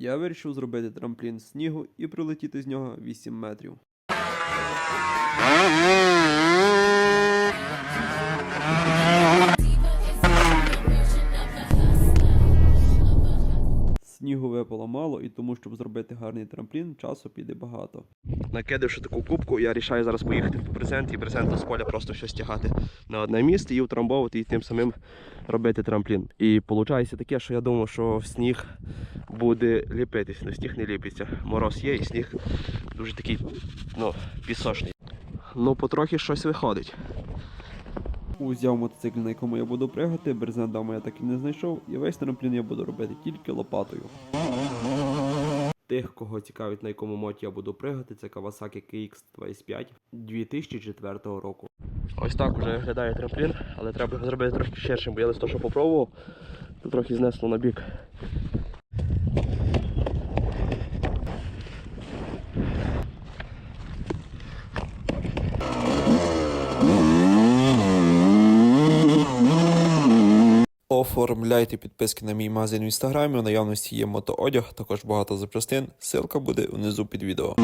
Я вирішив зробити трамплін з снігу і прилетіти з нього 8 метрів. Снігу випало мало, і тому, щоб зробити гарний трамплін, часу піде багато. Накидавши таку кубку, я рішаю зараз поїхати в презент і презент з поля просто щось тягати на одне місце і утрамбовувати, і тим самим робити трамплін. І виходить таке, що я думав, що сніг буде ліпитись, але сніг не ліпиться. Мороз є і сніг дуже такий ну, пісочний. Ну, потрохи щось виходить. Узяв мотоцикл, на якому я буду пригати, брезент дома я так і не знайшов, і весь трамплін я буду робити тільки лопатою. Тих, кого цікавить, на якому моті я буду пригати, це Kawasaki KX25 2004 року. Ось так уже виглядає трамплін, але треба його зробити трошки ширшим, бо я лише то, що попробував, то трохи знесло на бік. Оформляйте підписки на мій магазин в інстаграмі. У наявності є мотоодяг, також багато запчастин. Ссылка буде внизу під відео.